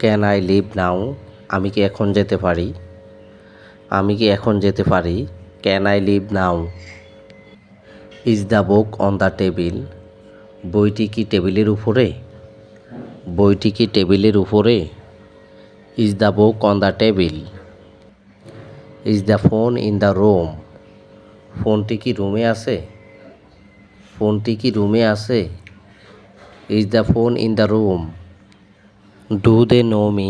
Can I leave নাও আমি কি এখন যেতে পারি? আমি কি এখন যেতে পারি? Can I leave now is the book on the table বইটি কি টেবিলের উপরে? বইটি কি টেবিলের উপরে? Is the book on the table is the phone in the room ফোনটি কি রুমে আছে? ফোনটি কি রুমে আছে? Is the phone in the room do they know me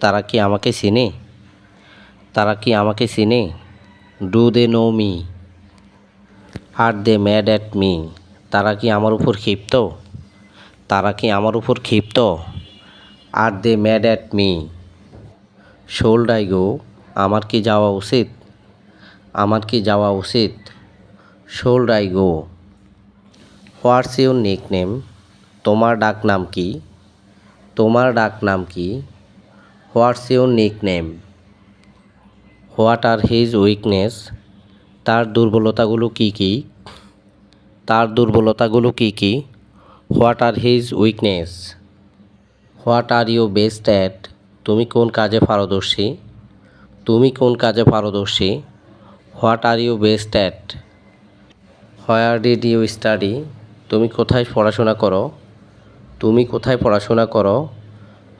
তারা কি আমাকে চেনে? তারা কি আমাকে চেনে? Do they know me are they mad at me, তারা কি আমার উপর ক্ষিপ্ত? তারা কি আমার উপর ক্ষিপ্ত? Are they mad at me should I go, আমার কি যাওয়া উচিত? আমার কি যাওয়া উচিত? Should I go, what's your nick name তোমার ডাক নাম কি? তোমার ডাক নাম কি? What's your nick name what are his weakness তার দুর্বলতাগুলো কি কি? তার দুর্বলতাগুলো কি কি? What are his weakness what are you best at তুমি কোন কাজে পারদর্শী? তুমি কোন কাজে পারদর্শী? What are you best at where did you study তুমি কোথায় পড়াশোনা করো? তুমি কোথায় পড়াশোনা করো?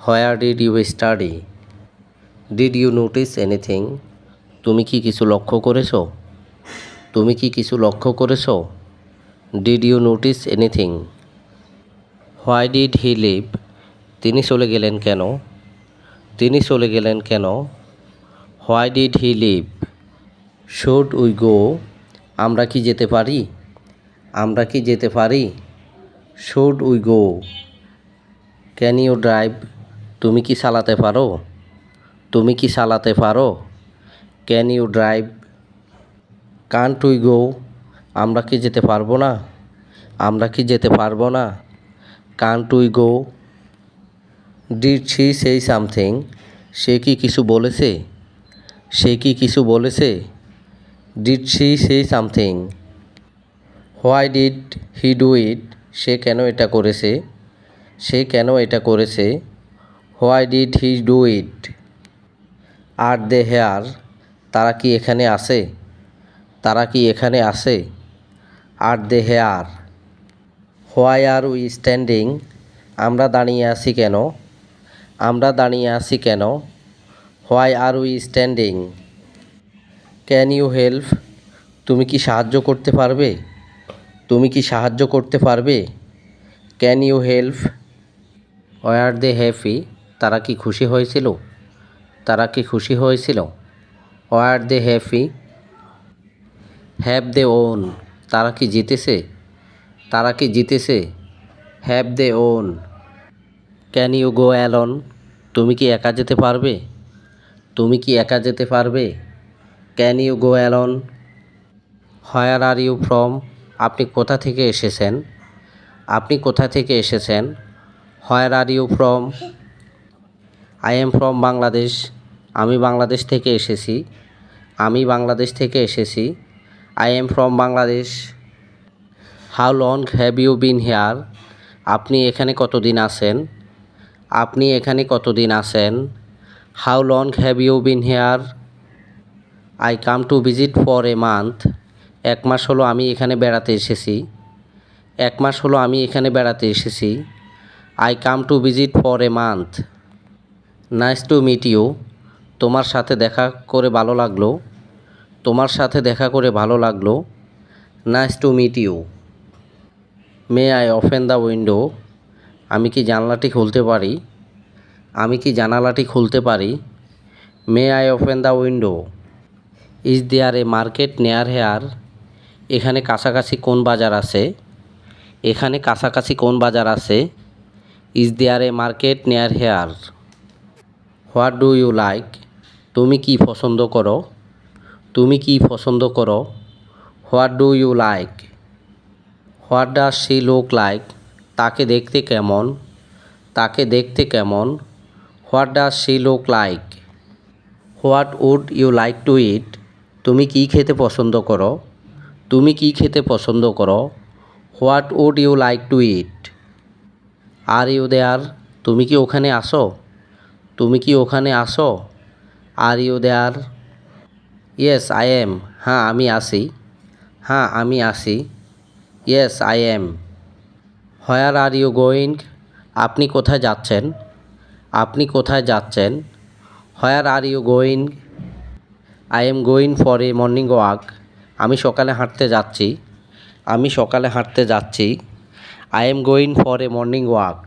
Where did you study did you notice anything তুমি কি কিছু লক্ষ্য করেছ? তুমি কি কিছু লক্ষ্য করেছ? Did you notice anything why did he leave তিনি চলে গেলেন কেন? তিনি চলে গেলেন কেন? Why did he leave should we go আমরা কি যেতে পারি? আমরা কি যেতে পারি? Should we go can you drive তুমি কি চালাতে পারো? তুমি কি চালাতে পারো? Can you drive can't we go আমরা কি যেতে পারব না? আমরা কি যেতে পারব না? Can't we go did she say something সে কি কিছু বলেছে? সে কি কিছু বলেছে? Did she say something why did he do it সে কেন এটা করেছে? সে কেন এটা করেছে? Why did he do it are they here তারা কি এখানে আসে তারা কি এখানে আসে are they here why are we standing আমরা দাঁড়িয়ে আছি কেন? আমরা দাঁড়িয়ে আছি কেন? Why are we standing can you help তুমি কি সাহায্য করতে পারবে? তুমি কি সাহায্য করতে পারবে? Can you help were they happy, তারা কি খুশি হয়েছিল? তারা কি খুশি হয়েছিল? Were they happy, have they won, তারা কি জিতেছে? তারা কি জিতেছে? Have they won. Can you go alone? তুমি কি একা যেতে পারবে? তুমি কি একা যেতে পারবে? Can you go alone? Where are you from? আপনি কোথা থেকে এসেছেন? আপনি কোথা থেকে এসেছেন? Where are you from I am from Bangladesh আমি বাংলাদেশ থেকে এসেছি, আমি বাংলাদেশ থেকে এসেছি I am from Bangladesh how long have you been here আপনি এখানে কতদিন আছেন, আপনি এখানে কতদিন আছেন how long have you been here I come to visit for a month এক মাস হলো আমি এখানে বেড়াতে এসেছি, এক মাস হলো আমি এখানে বেড়াতে এসেছি I come to visit for a month nice to meet you তোমার সাথে দেখা করে ভালো লাগল। তোমার সাথে দেখা করে ভালো লাগল। Nice to meet you may I open the window আমি কি জানলাটি খুলতে পারি? আমি কি জানালাটি খুলতে পারি? May I open the window is there a market near here এখানে কাছাকাছি কোন বাজার আছে? এখানে কাছাকাছি কোন বাজার আছে? Is there a market near here what do you like তুমি কি পছন্দ করো? তুমি কি পছন্দ করো? What do you like what does she look like তাকে দেখতে কেমন? তাকে দেখতে কেমন? What does she look like what would you like to eat তুমি কি খেতে পছন্দ করো? তুমি কি খেতে পছন্দ করো? What would you like to eat are you there তুমি কি ওখানে আসো? তুমি কি ওখানে আসো? Are you there yes I am হ্যাঁ আমি আসি। হ্যাঁ আমি আসি। Yes I am where are you going আপনি কোথায় যাচ্ছেন? আপনি কোথায় যাচ্ছেন? Where are you going I am going for a morning walk আমি সকালে হাঁটতে যাচ্ছি। আমি সকালে হাঁটতে যাচ্ছি। I am going for a morning walk.